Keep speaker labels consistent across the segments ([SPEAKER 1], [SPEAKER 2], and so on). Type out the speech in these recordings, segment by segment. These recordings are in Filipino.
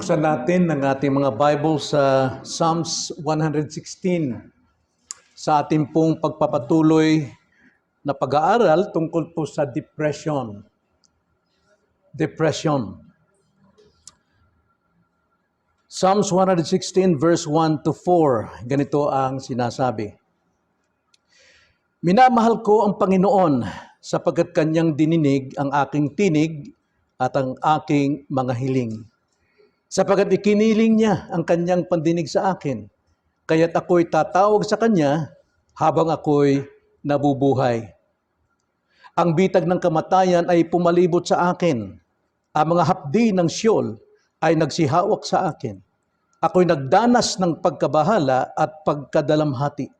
[SPEAKER 1] Buksan natin ang ating mga Bible sa Psalms 116 sa ating pong pagpapatuloy na pag-aaral tungkol po sa depression. Depression. Psalms 116 verse 1 to 4. Ganito ang sinasabi. Minamahal ko ang Panginoon sapagkat kanyang dininig ang aking tinig at ang aking mga hiling. Sapagkat ikiniling niya ang kanyang pandinig sa akin, kaya't ako'y tatawag sa kanya habang ako'y nabubuhay. Ang bitag ng kamatayan ay pumalibot sa akin. Ang mga hapdi ng siyol ay nagsihawak sa akin. Ako'y nagdanas ng pagkabahala at pagkadalamhati.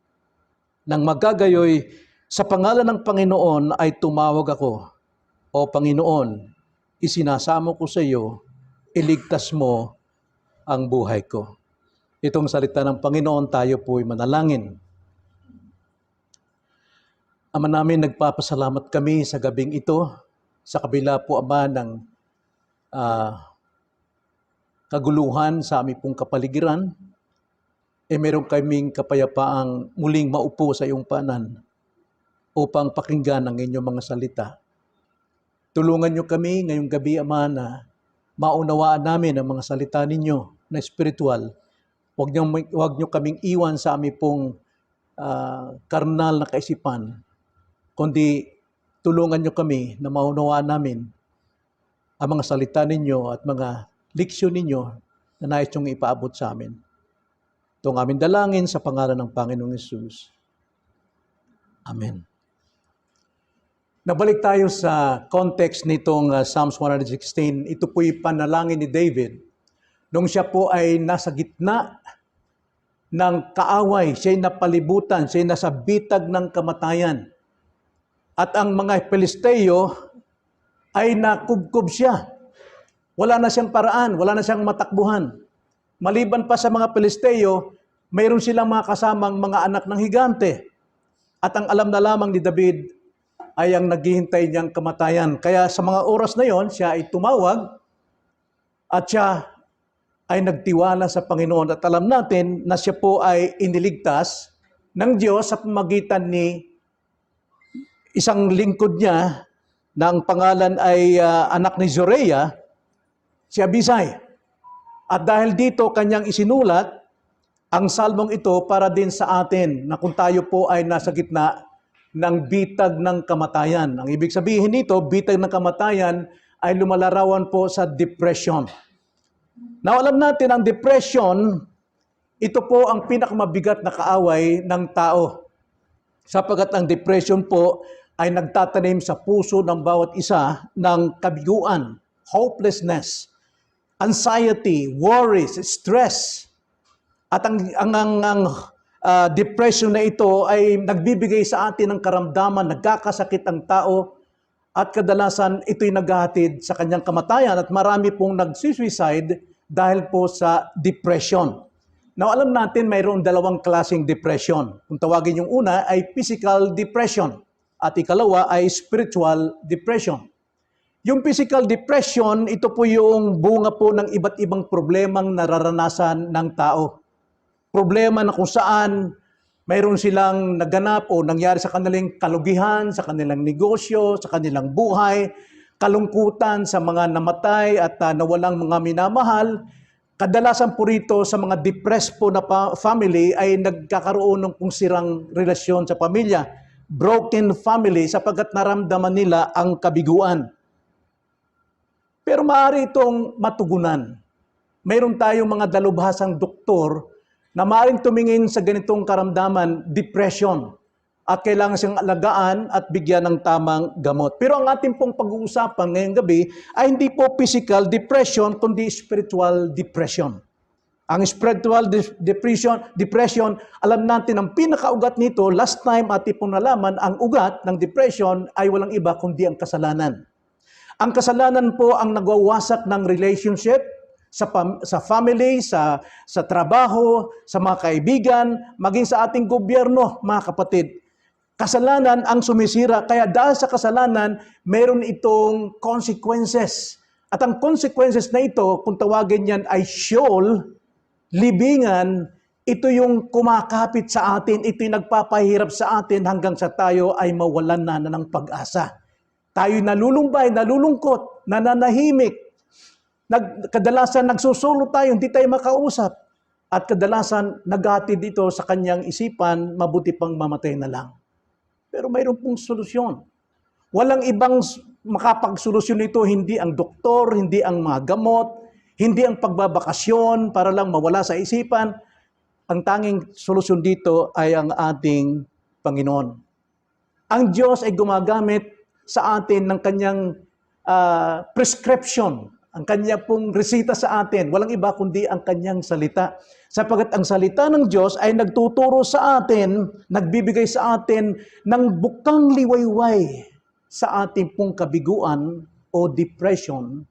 [SPEAKER 1] Nang magagayoy, sa pangalan ng Panginoon ay tumawag ako. O Panginoon, isinasamo ko sa iyo, iligtas mo ang buhay ko. Itong salita ng Panginoon, tayo po'y manalangin. Ama namin, nagpapasalamat kami sa gabing ito, sa kabila po, Ama, ng ah, kaguluhan sa aming pong kapaligiran, eh meron kaming kapayapaang muling maupo sa iyong panan upang pakinggan ang inyong mga salita. Tulungan niyo kami ngayong gabi, Ama, na maunawaan namin ang mga salita ninyo na spiritual. Huwag niyo, huwag niyo kaming iwan sa aming pong ah, karnal na kaisipan, kundi tulungan niyo kami na maunawaan namin ang mga salita ninyo at mga leksyon ninyo na nais niyong ipaabot sa amin. Ito ang aming dalangin sa pangalan ng Panginoong Yesus. Amen. Nabalik tayo sa context nitong uh, Psalms 116. Ito po'y panalangin ni David nung siya po ay nasa gitna ng kaaway, siya'y napalibutan, siya'y nasa bitag ng kamatayan. At ang mga Pilisteo ay nakubkob siya. Wala na siyang paraan, wala na siyang matakbuhan. Maliban pa sa mga Pilisteo, mayroon silang mga kasamang mga anak ng higante. At ang alam na lamang ni David ay ang naghihintay niyang kamatayan. Kaya sa mga oras na yon, siya ay tumawag at siya ay nagtiwala sa Panginoon. At alam natin na siya po ay iniligtas ng Diyos sa pamagitan ni isang lingkod niya na ang pangalan ay ah, anak ni Zoreya, si Abisay. At dahil dito kanyang isinulat ang salmong ito para din sa atin na kung tayo po ay nasa gitna ng bitag ng kamatayan. Ang ibig sabihin nito, bitag ng kamatayan ay lumalarawan po sa depression. Now alam natin ang depression, ito po ang pinakamabigat na kaaway ng tao. Sapagat ang depression po ay nagtatanim sa puso ng bawat isa ng kabiguan, hopelessness, anxiety, worries, stress. At ang, ang, ang, ang ah, depression na ito ay nagbibigay sa atin ng karamdaman, nagkakasakit ang tao, at kadalasan ito'y naghahatid sa kanyang kamatayan at marami pong nagsisuicide dahil po sa depression. Now alam natin mayroon dalawang klaseng depression. Kung tawagin yung una ay physical depression at ikalawa ay spiritual depression. Yung physical depression, ito po yung bunga po ng iba't ibang problemang nararanasan ng tao. Problema na kung saan mayroon silang naganap o nangyari sa kanilang kalugihan, sa kanilang negosyo, sa kanilang buhay, kalungkutan sa mga namatay at uh, nawalang mga minamahal. Kadalasan po rito sa mga depressed po na family ay nagkakaroon ng kung sirang relasyon sa pamilya. Broken family sapagkat naramdaman nila ang kabiguan. Pero maaari itong matugunan. Mayroon tayong mga dalubhasang doktor na maaaring tumingin sa ganitong karamdaman, depression, at kailangan siyang alagaan at bigyan ng tamang gamot. Pero ang ating pong pag-uusapan ngayong gabi ay hindi po physical depression, kundi spiritual depression. Ang spiritual de- depression, depression, alam natin ang pinakaugat nito, last time ating pong nalaman, ang ugat ng depression ay walang iba kundi ang kasalanan. Ang kasalanan po ang nagwawasak ng relationship sa pam- sa family, sa sa trabaho, sa mga kaibigan, maging sa ating gobyerno, mga kapatid. Kasalanan ang sumisira kaya dahil sa kasalanan, meron itong consequences At ang consequences na ito, kung tawagin yan ay Sheol, libingan, ito yung kumakapit sa atin, ito yung nagpapahirap sa atin hanggang sa tayo ay mawalan na, na ng pag-asa. Tayo nalulumbay, nalulungkot, nananahimik. Nag, kadalasan nagsusulo tayo, hindi tayo makausap. At kadalasan naghatid dito sa kanyang isipan, mabuti pang mamatay na lang. Pero mayroon pong solusyon. Walang ibang makapagsolusyon nito, hindi ang doktor, hindi ang mga gamot, hindi ang pagbabakasyon para lang mawala sa isipan. Ang tanging solusyon dito ay ang ating Panginoon. Ang Diyos ay gumagamit sa atin ng kanyang ah, prescription, ang kanyang pong resita sa atin. Walang iba kundi ang kanyang salita. Sapagat ang salita ng Diyos ay nagtuturo sa atin, nagbibigay sa atin ng bukang liwayway sa ating pong kabiguan o depression.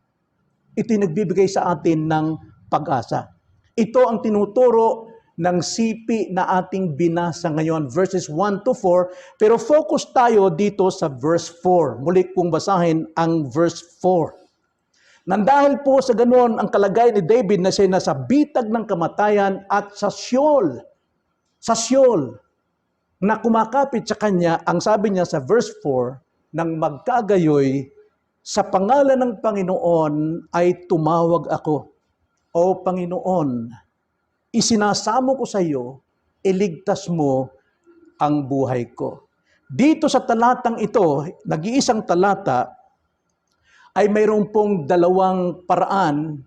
[SPEAKER 1] Ito'y nagbibigay sa atin ng pag-asa. Ito ang tinuturo ng sipi na ating binasa ngayon, verses 1 to 4. Pero focus tayo dito sa verse 4. Muli kong basahin ang verse 4. Nandahil po sa ganoon ang kalagayan ni David na siya nasa bitag ng kamatayan at sa Sheol. Sa Sheol na kumakapit sa kanya, ang sabi niya sa verse 4, nang magkagayoy, sa pangalan ng Panginoon ay tumawag ako. O Panginoon, isinasamo ko sa iyo, iligtas mo ang buhay ko. Dito sa talatang ito, nag-iisang talata, ay mayroon pong dalawang paraan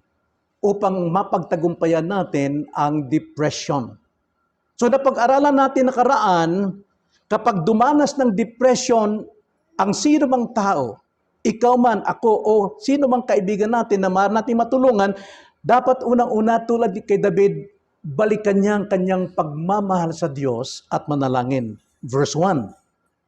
[SPEAKER 1] upang mapagtagumpayan natin ang depression. So napag-aralan natin nakaraan, kapag dumanas ng depression ang sino mang tao, ikaw man, ako, o sino mang kaibigan natin na maaari natin matulungan, dapat unang-una tulad kay David, balikan niya ang kanyang pagmamahal sa Diyos at manalangin. Verse 1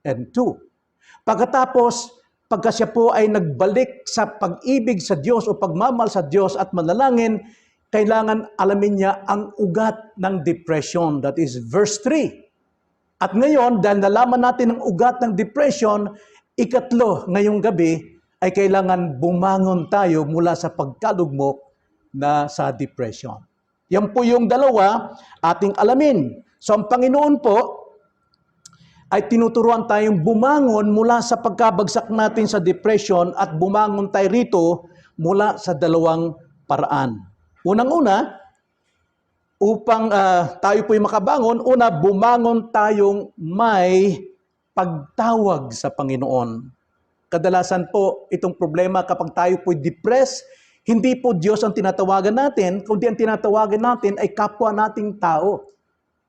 [SPEAKER 1] and 2. Pagkatapos, pagka siya po ay nagbalik sa pag-ibig sa Diyos o pagmamahal sa Diyos at manalangin, kailangan alamin niya ang ugat ng depression. That is verse 3. At ngayon, dahil nalaman natin ang ugat ng depression, ikatlo, ngayong gabi, ay kailangan bumangon tayo mula sa pagkalugmok na sa depression. Yan po yung dalawa ating alamin. So ang Panginoon po ay tinuturuan tayong bumangon mula sa pagkabagsak natin sa depression at bumangon tayo rito mula sa dalawang paraan. Unang-una, upang ah, tayo po'y makabangon, una, bumangon tayong may pagtawag sa Panginoon. Kadalasan po, itong problema kapag tayo po'y depressed, hindi po Diyos ang tinatawagan natin, kundi ang tinatawagan natin ay kapwa nating tao.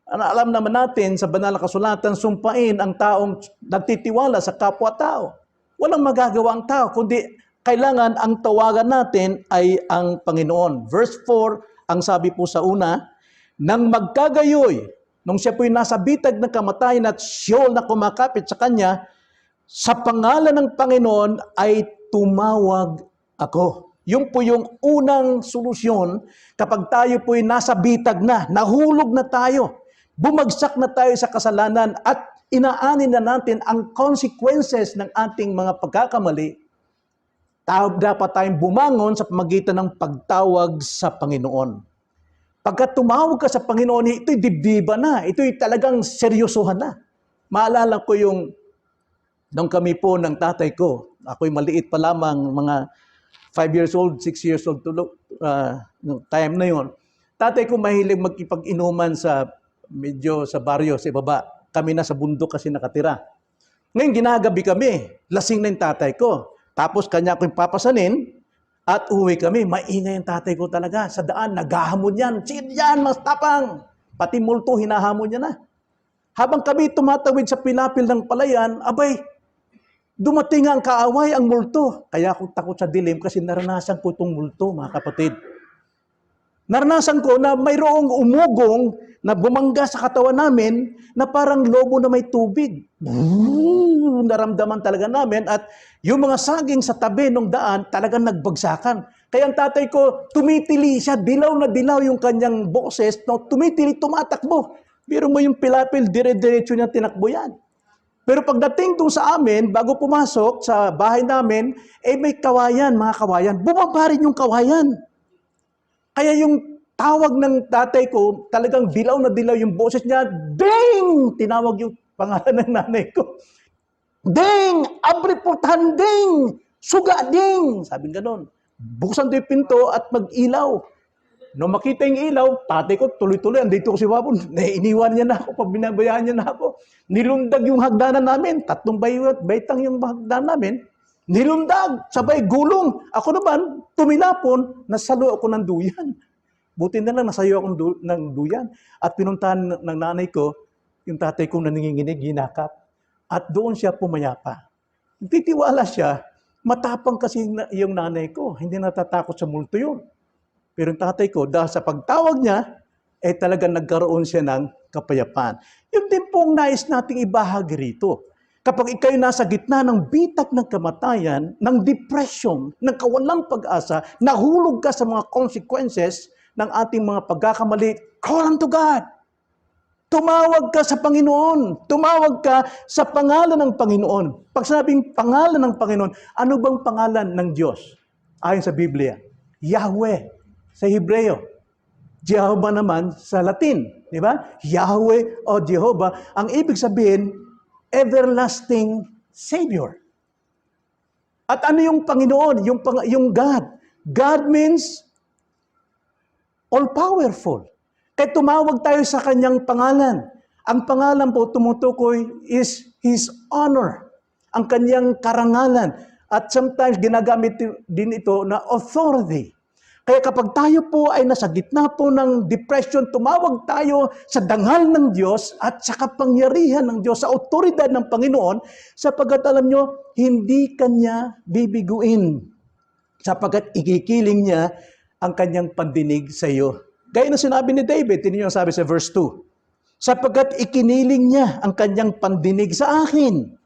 [SPEAKER 1] Alam naman natin sa banal na kasulatan, sumpain ang taong nagtitiwala sa kapwa-tao. Walang magagawa ang tao, kundi kailangan ang tawagan natin ay ang Panginoon. Verse 4, ang sabi po sa una, nang magkagayoy, nung siya po'y nasa bitag ng kamatayan at siyol na kumakapit sa kanya, sa pangalan ng Panginoon ay tumawag ako. Yung po yung unang solusyon kapag tayo po'y nasa bitag na, nahulog na tayo, bumagsak na tayo sa kasalanan at inaanin na natin ang consequences ng ating mga pagkakamali, dapat tayong bumangon sa pamagitan ng pagtawag sa Panginoon. Pagka tumawag ka sa Panginoon, ito'y dibdiba na, ito'y talagang seryosohan na. Maalala ko yung nung kami po ng tatay ko, ako'y maliit pa lamang, mga 5 years old, 6 years old, tulo, uh, nung time na yon. Tatay ko mahilig magkipag-inuman sa medyo sa baryo, sa ibaba. Kami na sa bundok kasi nakatira. Ngayon, ginagabi kami. Lasing na yung tatay ko. Tapos kanya ko yung papasanin at uwi kami. Maingay yung tatay ko talaga. Sa daan, naghahamon yan. Sino yan? Mas tapang. Pati multo, hinahamon niya na. Habang kami tumatawid sa pilapil ng palayan, abay, dumating ang kaaway ang multo. Kaya ako takot sa dilim kasi naranasan ko itong multo, mga kapatid. Naranasan ko na mayroong umugong na bumangga sa katawan namin na parang lobo na may tubig. Boo! Naramdaman talaga namin at yung mga saging sa tabi ng daan talagang nagbagsakan. Kaya ang tatay ko, tumitili siya, dilaw na dilaw yung kanyang boses, no, tumitili, tumatakbo. Biro mo yung pilapil, dire-diretso niya tinakbo yan. Pero pagdating doon sa amin, bago pumasok sa bahay namin, eh may kawayan, mga kawayan. Bumaba rin yung kawayan. Kaya yung tawag ng tatay ko, talagang dilaw na dilaw yung boses niya, Ding! Tinawag yung pangalan ng nanay ko. Ding! Abripurtan ding! Suga ding! Sabi ganon. Buksan doon yung pinto at mag-ilaw. Nung makita yung ilaw, tatay ko tuloy-tuloy, andito ko si Wapon. Iniwan niya na ako, pabinabayaan niya na ako. Nilundag yung hagdanan namin, tatlong bayot, baytang yung hagdanan namin. Nilundag, sabay gulong. Ako naman, tumilapon, nasalo ako ng duyan. Buti na lang nasayo ako du- ng duyan. At pinuntahan ng nanay ko, yung tatay ko na nanginginig, ginakap. At doon siya pumayapa. Titiwala siya, matapang kasi yung nanay ko. Hindi natatakot sa multo yun. Pero yung tatay ko, dahil sa pagtawag niya, eh talagang nagkaroon siya ng kapayapaan. Yun din pong nais nating ibahagi rito. Kapag ikaw'y nasa gitna ng bitak ng kamatayan, ng depression, ng kawalang pag-asa, nahulog ka sa mga consequences ng ating mga pagkakamali, call unto God. Tumawag ka sa Panginoon. Tumawag ka sa pangalan ng Panginoon. Pag sabing pangalan ng Panginoon, ano bang pangalan ng Diyos? Ayon sa Biblia, Yahweh sa Hebreo. Jehovah naman sa Latin, di ba? Yahweh o Jehovah, ang ibig sabihin, everlasting Savior. At ano yung Panginoon? Yung, yung God. God means all-powerful. Kaya tumawag tayo sa kanyang pangalan. Ang pangalan po tumutukoy is His honor. Ang kanyang karangalan. At sometimes ginagamit din ito na authority. Kaya kapag tayo po ay nasa gitna po ng depression, tumawag tayo sa dangal ng Diyos at sa kapangyarihan ng Diyos, sa otoridad ng Panginoon, sapagkat alam nyo, hindi Kanya bibiguin. Sapagkat ikikiling niya ang kanyang pandinig sa iyo. Gaya na sinabi ni David, tinin niyo ang sabi sa verse 2. Sapagkat ikiniling niya ang kanyang pandinig sa akin.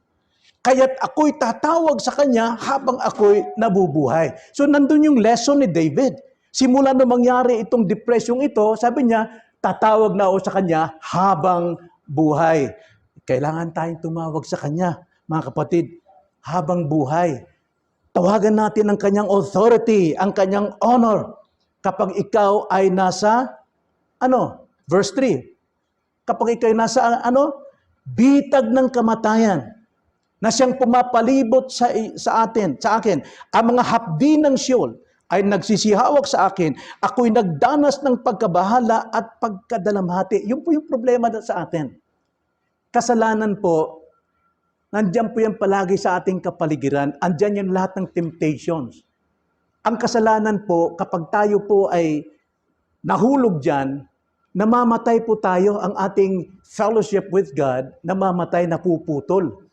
[SPEAKER 1] Kaya't ako'y tatawag sa kanya habang ako'y nabubuhay. So nandun yung lesson ni David. Simula nung mangyari itong depresyong ito, sabi niya, tatawag na ako sa kanya habang buhay. Kailangan tayong tumawag sa kanya, mga kapatid, habang buhay. Tawagan natin ang kanyang authority, ang kanyang honor. Kapag ikaw ay nasa, ano, verse 3, kapag ikaw ay nasa, ano, bitag ng kamatayan, na siyang pumapalibot sa, sa atin, sa akin. Ang mga hapdi ng Sheol ay nagsisihawak sa akin. Ako'y nagdanas ng pagkabahala at pagkadalamhati. Yun po yung problema sa atin. Kasalanan po, nandyan po yan palagi sa ating kapaligiran. Andyan yung lahat ng temptations. Ang kasalanan po, kapag tayo po ay nahulog dyan, namamatay po tayo ang ating fellowship with God, namamatay, napuputol.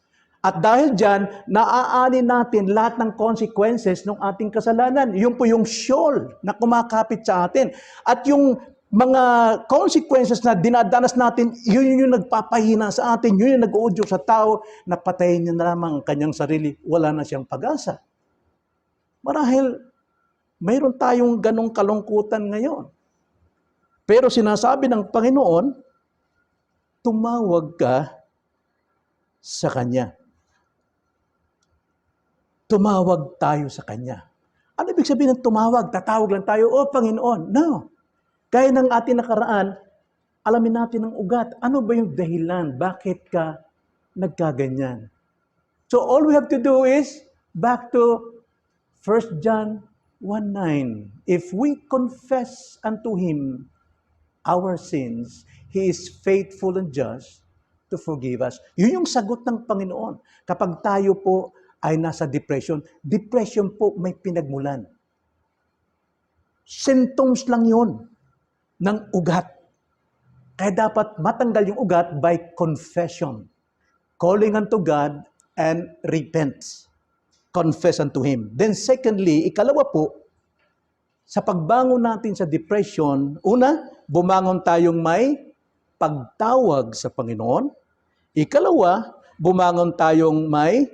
[SPEAKER 1] At dahil dyan, naaani natin lahat ng consequences ng ating kasalanan. Yun po yung shoal na kumakapit sa atin. At yung mga consequences na dinadanas natin, yun yun yung nagpapahina sa atin, yun yung nag-uudyo sa tao, na patayin niya na lamang ang kanyang sarili, wala na siyang pag-asa. Marahil, mayroon tayong ganong kalungkutan ngayon. Pero sinasabi ng Panginoon, tumawag ka sa Kanya tumawag tayo sa Kanya. Ano ibig sabihin ng tumawag? Tatawag lang tayo, oh Panginoon. No. Gaya ng ating nakaraan, alamin natin ang ugat. Ano ba yung dahilan? Bakit ka nagkaganyan? So all we have to do is back to 1 John 1.9. If we confess unto Him our sins, He is faithful and just to forgive us. Yun yung sagot ng Panginoon. Kapag tayo po ay nasa depression. Depression po may pinagmulan. Symptoms lang yun ng ugat. Kaya dapat matanggal yung ugat by confession. Calling unto God and repent. Confess unto Him. Then secondly, ikalawa po, sa pagbangon natin sa depression, una, bumangon tayong may pagtawag sa Panginoon. Ikalawa, bumangon tayong may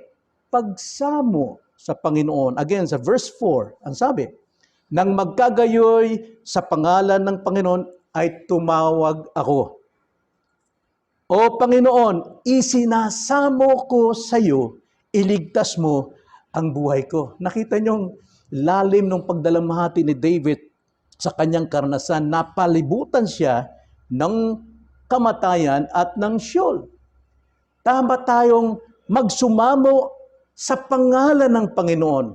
[SPEAKER 1] pagsamo sa Panginoon. Again, sa verse 4, ang sabi, Nang magkagayoy sa pangalan ng Panginoon ay tumawag ako. O Panginoon, isinasamo ko sa iyo, iligtas mo ang buhay ko. Nakita niyong lalim ng pagdalamhati ni David sa kanyang karanasan, napalibutan siya ng kamatayan at ng siyol. Tama tayong magsumamo sa pangalan ng Panginoon.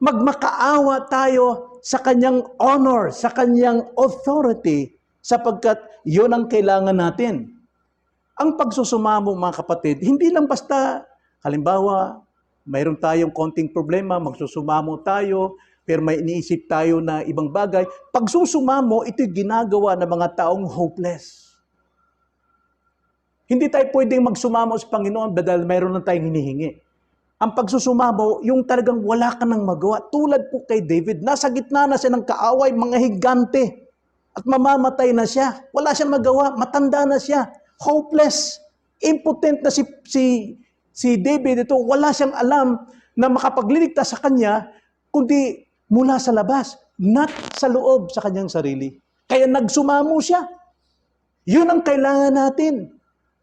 [SPEAKER 1] Magmakaawa tayo sa kanyang honor, sa kanyang authority, sapagkat yun ang kailangan natin. Ang pagsusumamo mga kapatid, hindi lang basta, halimbawa, mayroon tayong konting problema, magsusumamo tayo, pero may iniisip tayo na ibang bagay. Pagsusumamo, ito'y ginagawa ng mga taong hopeless. Hindi tayo pwedeng magsumamo sa Panginoon dahil mayroon lang tayong hinihingi. Ang pagsusumamo, yung talagang wala ka nang magawa. Tulad po kay David, nasa gitna na siya ng kaaway, mga higante. At mamamatay na siya. Wala siyang magawa. Matanda na siya. Hopeless. Impotent na si, si, si David ito. Wala siyang alam na makapagliligtas sa kanya, kundi mula sa labas, not sa loob sa kanyang sarili. Kaya nagsumamo siya. Yun ang kailangan natin.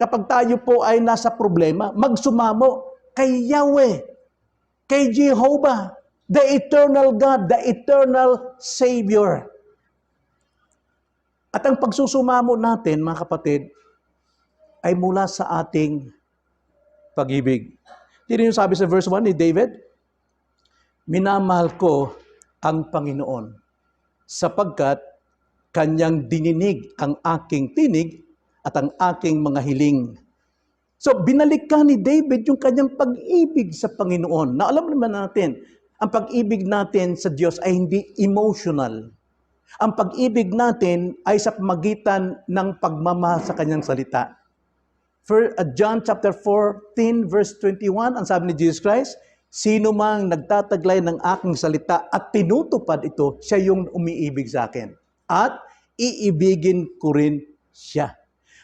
[SPEAKER 1] Kapag tayo po ay nasa problema, magsumamo kay Yahweh, kay Jehovah, the eternal God, the eternal Savior. At ang pagsusumamo natin, mga kapatid, ay mula sa ating pag-ibig. Hindi yung sabi sa verse 1 ni David, Minamahal ko ang Panginoon sapagkat kanyang dininig ang aking tinig at ang aking mga hiling. So, binalik ka ni David yung kanyang pag-ibig sa Panginoon. Na alam naman natin, ang pag-ibig natin sa Diyos ay hindi emotional. Ang pag-ibig natin ay sa pamagitan ng pagmamahal sa kanyang salita. For uh, John chapter 14 verse 21, ang sabi ni Jesus Christ, Sino mang nagtataglay ng aking salita at tinutupad ito, siya yung umiibig sa akin. At iibigin ko rin siya.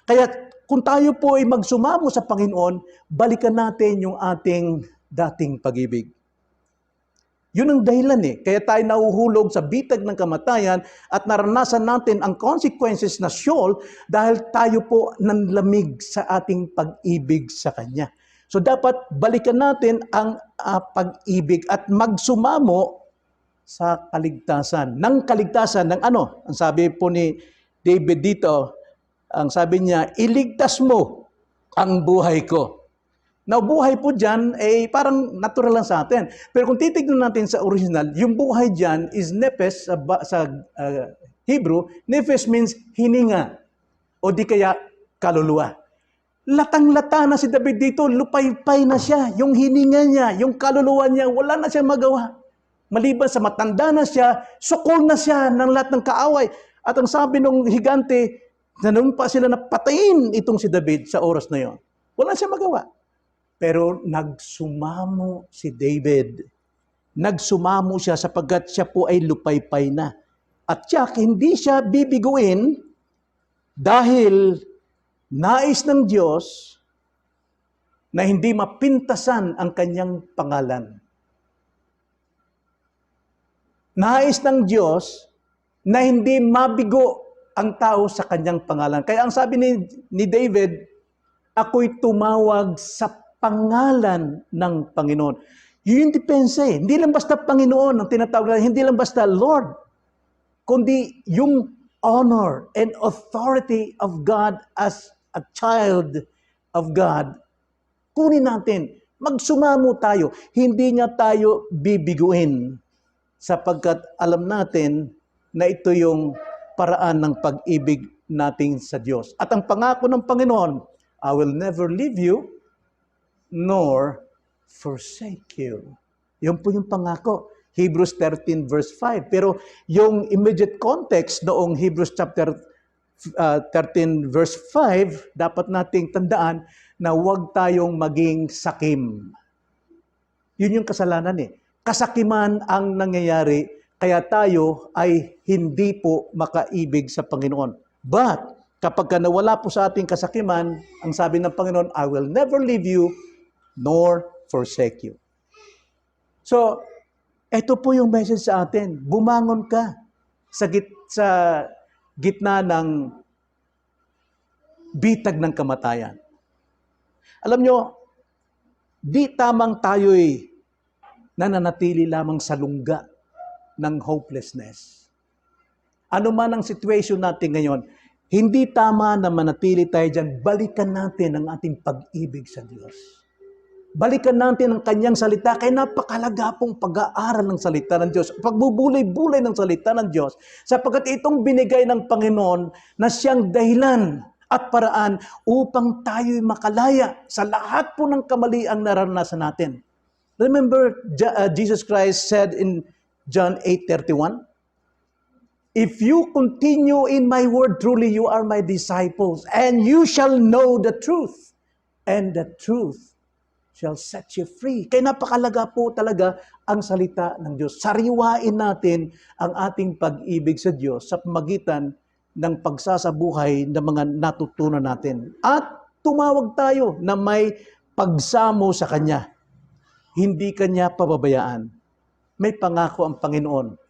[SPEAKER 1] Kaya kung tayo po ay magsumamo sa Panginoon, balikan natin yung ating dating pag-ibig. Yun ang dahilan eh. Kaya tayo nahuhulog sa bitag ng kamatayan at naranasan natin ang consequences na siyol dahil tayo po nanlamig sa ating pag-ibig sa Kanya. So dapat balikan natin ang uh, pag-ibig at magsumamo sa kaligtasan. Ng kaligtasan ng ano? Ang sabi po ni David dito, ang sabi niya, iligtas mo ang buhay ko. Now, buhay po dyan, eh, parang natural lang sa atin. Pero kung titignan natin sa original, yung buhay dyan is nepes sa, sa uh, Hebrew. Nepes means hininga o di kaya kaluluwa. Latang-lata na si David dito, lupaypay na siya. Yung hininga niya, yung kaluluwa niya, wala na siya magawa. Maliban sa matanda na siya, sukol na siya ng lahat ng kaaway. At ang sabi ng higante, nanumpa sila na patayin itong si David sa oras na yon. Wala siya magawa. Pero nagsumamo si David. Nagsumamo siya sapagkat siya po ay lupaypay na. At siya, hindi siya bibiguin dahil Nais ng Diyos na hindi mapintasan ang kanyang pangalan. Nais ng Diyos na hindi mabigo ang tao sa kanyang pangalan. Kaya ang sabi ni, ni David, ako'y tumawag sa pangalan ng Panginoon. Yun yung depensa eh. Hindi lang basta Panginoon ang tinatawag hindi lang basta Lord, kundi yung honor and authority of God as a child of God, kunin natin, magsumamo tayo. Hindi niya tayo bibiguin sapagkat alam natin na ito yung paraan ng pag-ibig natin sa Diyos. At ang pangako ng Panginoon, I will never leave you nor forsake you. Yun po yung pangako. Hebrews 13 verse 5. Pero yung immediate context noong Hebrews chapter uh, 13 verse 5, dapat nating tandaan na huwag tayong maging sakim. Yun yung kasalanan eh. Kasakiman ang nangyayari, kaya tayo ay hindi po makaibig sa Panginoon. But, kapag ka nawala po sa ating kasakiman, ang sabi ng Panginoon, I will never leave you nor forsake you. So, ito po yung message sa atin. Bumangon ka sa, git, sa gitna ng bitag ng kamatayan. Alam nyo, di tamang tayo'y nananatili lamang sa lungga ng hopelessness. Ano man ang situation natin ngayon, hindi tama na manatili tayo dyan. Balikan natin ang ating pag-ibig sa Diyos. Balikan natin ang kanyang salita. Kaya napakalaga pong pag-aaral ng salita ng Diyos. Pagbubulay-bulay ng salita ng Diyos. Sapagkat itong binigay ng Panginoon na siyang dahilan at paraan upang tayo'y makalaya sa lahat po ng kamaliang naranasan natin. Remember, uh, Jesus Christ said in John 8.31, If you continue in my word, truly you are my disciples, and you shall know the truth, and the truth shall set you free. Kaya napakalaga po talaga ang salita ng Diyos. Sariwain natin ang ating pag-ibig sa Diyos sa pamagitan ng pagsasabuhay ng mga natutunan natin. At tumawag tayo na may pagsamo sa Kanya. Hindi Kanya pababayaan. May pangako ang Panginoon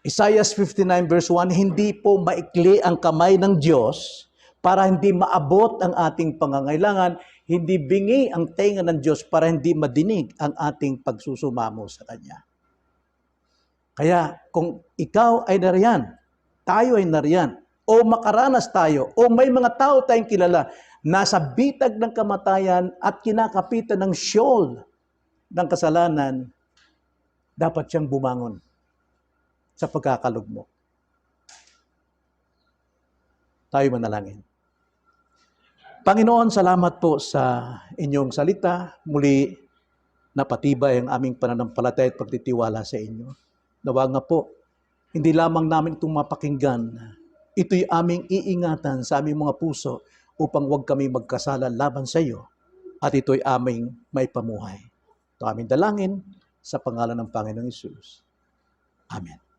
[SPEAKER 1] Isaiah 59 verse 1, hindi po maikli ang kamay ng Diyos para hindi maabot ang ating pangangailangan, hindi bingi ang tenga ng Diyos para hindi madinig ang ating pagsusumamo sa Kanya. Kaya kung ikaw ay nariyan, tayo ay nariyan, o makaranas tayo, o may mga tao tayong kilala, nasa bitag ng kamatayan at kinakapitan ng siyol ng kasalanan, dapat siyang bumangon sa pagkakalugmok. Tayo manalangin. Panginoon, salamat po sa inyong salita. Muli, napatibay ang aming pananampalataya at pagtitiwala sa inyo. Nawa nga po, hindi lamang namin itong mapakinggan. Ito'y aming iingatan sa aming mga puso upang huwag kami magkasala laban sa iyo at ito'y aming may pamuhay. Ito aming dalangin sa pangalan ng Panginoong Isus. Amen.